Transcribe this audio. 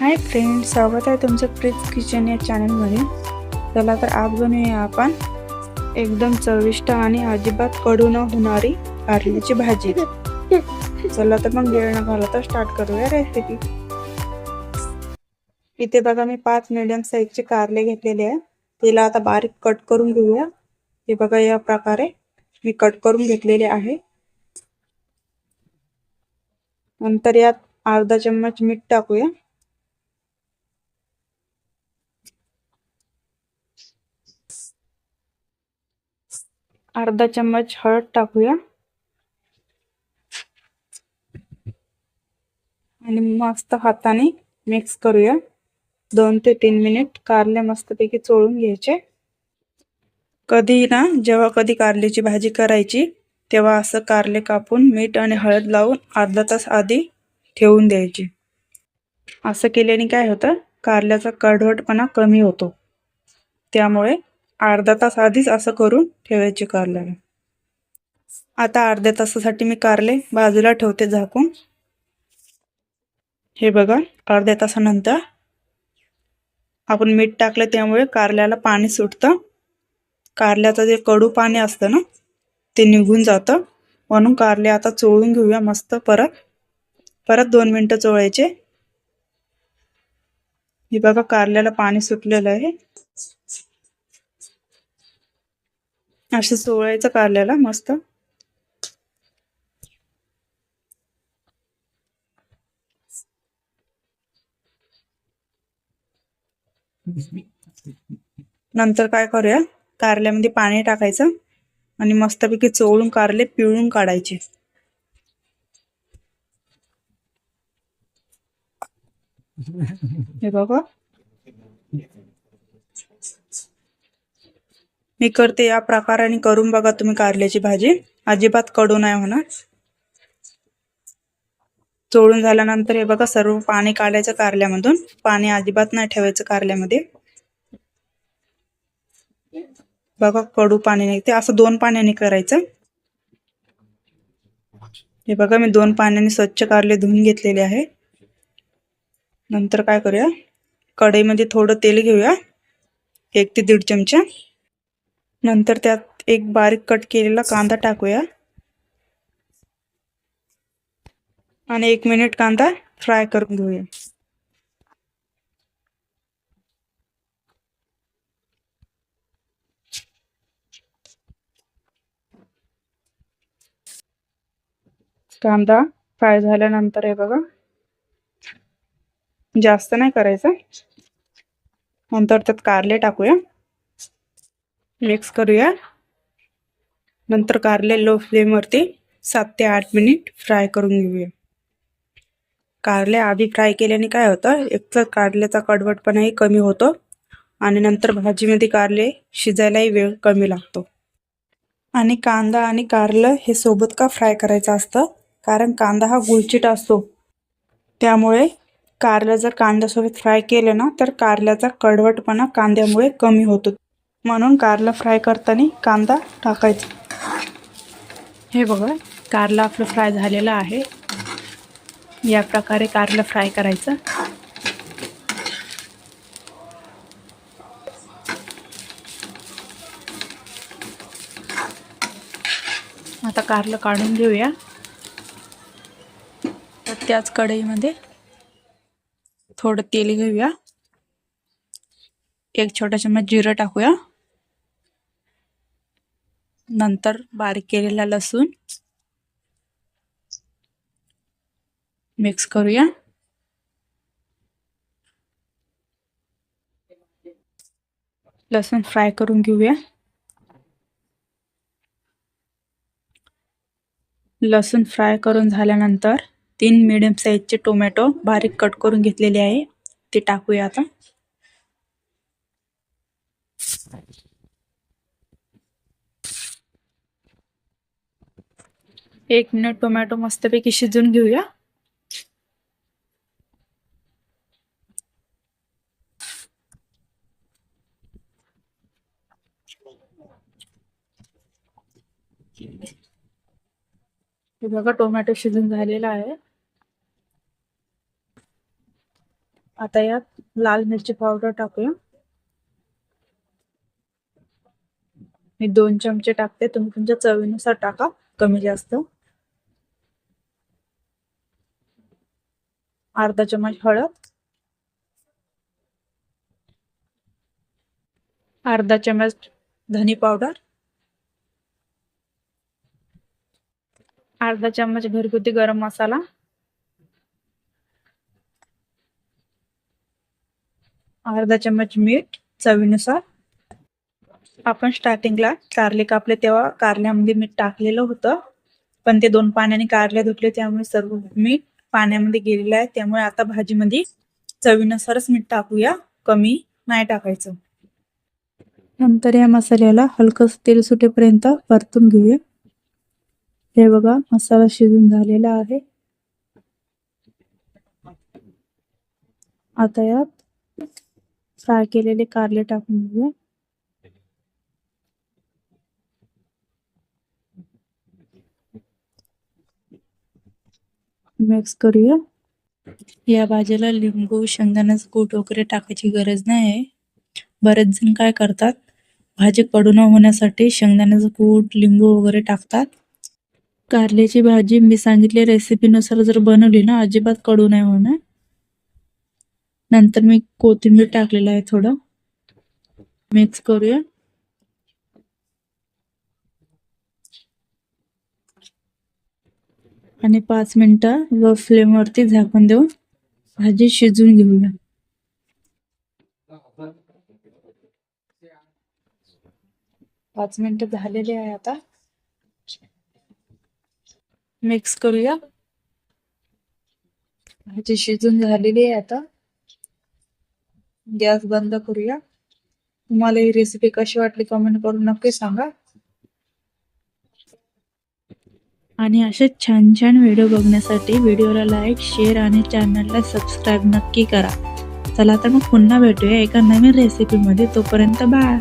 Hi friend स्वागत आहे तुमचं प्रीत किचन या चॅनलमध्ये. चला तर आज बनवूया आपण एकदम चविष्ट आणि अजिबात कडू न होणारी कारल्याची भाजी. चला तर मग वेळ न तर स्टार्ट करूया रेसिपी इथे बघा मी पाच मिडियम साईजचे कारले घेतलेले आहे. तिला आता बारीक कट करून घेऊया. हे बघा या प्रकारे मी कट करून घेतलेले आहे. नंतर यात अर्धा चम्मच मीठ टाकूया. अर्धा चम्मच हळद टाकूया. आणि मस्त हाताने मिक्स करूया. दोन ते तीन मिनिट कारले मस्तपैकी चोळून घ्यायचे. कधी ना जेव्हा कधी कारल्याची भाजी करायची तेव्हा असं कारले कापून मीठ आणि हळद लावून अर्धा तास आधी ठेवून द्यायची. असं केल्याने काय होतं? कारल्याचा कडवटपणा कमी होतो. त्यामुळे अर्धा तास आधीच असं करून ठेवायचे कारल्याला. आता अर्ध्या तासासाठी मी कारले बाजूला ठेवते झाकून. हे बघा अर्ध्या तासानंतर आपण मीठ टाकलं त्यामुळे कारल्याला पाणी सुटतं. कारल्याचं जे कडू पाणी असतं ना ते निघून जातं. म्हणून कारले आता चोळून घेऊया मस्त परत. परत दोन मिनटं चोळायचे. हे बघा कारल्याला पाणी सुटलेलं आहे. असं चोळायचं कारल्याला मस्त. नंतर काय करूया? कारल्यामध्ये पाणी टाकायचं आणि मस्तपैकी चोळून कारले पिळून काढायचे. हे बघा. मी करते या प्रकाराने करून बघा तुम्ही कारल्याची भाजी. अजिबात कडू नाही होणार. चोळून झाल्यानंतर हे बघा सर्व पाणी काढायचं कारल्यामधून. पाणी अजिबात नाही ठेवायचं कारल्यामध्ये. बघा कडू पाणी निघते. असं दोन पाण्याने करायचं. हे बघा मी दोन पाण्याने स्वच्छ कारले धुवून घेतलेले आहे. नंतर काय करूया? कढईमध्ये थोडं तेल घेऊया. एक ते दीड चमचा. नंतर त्यात एक बारीक कट केलेला कांदा टाकूया. आणि एक मिनिट कांदा फ्राय करून घेऊया. कांदा फ्राय झाल्यानंतर हे बघा. जास्त नाही करायचं. नंतर त्यात कारले टाकूया. मिक्स करूया. नंतर कारले लो फ्लेमवरती सात ते आठ मिनिट फ्राय करून घेऊया. कारले आधी फ्राय केल्याने काय होतं एक तर कारल्याचा कडवटपणाही कमी होतो आणि नंतर भाजीमध्ये कारले शिजायलाही वेळ कमी लागतो. आणि कांदा आणि कारलं हे सोबत का फ्राय करायचं असतं? कारण कांदा हा गुळचिट असतो. त्यामुळे कारलं जर कांद्यासोबत फ्राय केलं ना तर कारल्याचा कडवटपणा कांद्यामुळे कमी होतो. म्हणून कारलं फ्राय करताना कांदा टाकायचा. हे बघा कारला आपलं फ्राय झालेलं आहे. या प्रकारे कारलं फ्राय करायचं. आता कारलं काढून घेऊया. तर त्याच कढईमध्ये थोडं तेल घेऊया. एक छोटा चम्मच जिरं टाकूया. नंतर बारीक केलेला लसूण. मिक्स करूया. लसूण फ्राय करून घेऊया. लसूण फ्राय करून झाल्यानंतर तीन मिडियम साईजचे टोमॅटो बारीक कट करून घेतलेले आहे. ते टाकूया आता. एक मिनिट टोमॅटो मस्तपैकी शिजून घेऊया. हे बघा टोमॅटो शिजून झालेला आहे. आता यात लाल मिरची पावडर टाकूया. मी दोन चमचे टाकते तुम्ही तुमच्या चवीनुसार टाका कमी जास्त. अर्धा चमच हळद अर्धा चमच धनी पावडर अर्धा चमच घरगुती गरम मसाला अर्धा चमच मीठ चवीनुसार. आपण स्टार्टिंगला कारले कापले तेव्हा कारल्यामध्ये मीठ टाकलेलं होतं पण ते दोन पाण्याने कारले धुतले त्यामुळे सर्व मीठ पाण्यामध्ये गेलेलं आहे. त्यामुळे आता भाजीमध्ये चवीनुसारच मीठ टाकूया. कमी नाही टाकायचं. नंतर या मसाल्याला हलकं तेल सुटेपर्यंत परतून घेऊया. हे बघा मसाला शिजून झालेला आहे. आता यात फ्राय केलेले कारले टाकून घेऊया. मिक्स करूया. या भाजीला लिंबू शेंगदाण्याचं कूट वगैरे टाकायची गरज नाही बरेच जण काय करतात भाजी कडू न होण्यासाठी शेंगदाण्याचं कूट लिंबू वगैरे टाकतात. कारल्याची भाजी मी सांगितली रेसिपीनुसार जर बनवली ना अजिबात कडू नाही होणार. नंतर मी कोथिंबीर टाकलेलं आहे थोडं. मिक्स करूया. आणि पाच मिनिटं लो फ्लेमवरती झाकून देऊन भाजी शिजवून घेऊया. पाच मिनिटं झालेली आहे आता. मिक्स करूया. भाजी शिजून झालेली आहे आता. गॅस बंद करूया. तुम्हाला ही रेसिपी कशी वाटली कमेंट करून नक्की सांगा. आणि असे छान छान व्हिडिओ बघण्यासाठी व्हिडिओला लाईक शेअर आणि चॅनलला सबस्क्राईब नक्की करा. चला तर मग पुन्हा भेटूया एका नवीन रेसिपीमध्ये तोपर्यंत बाय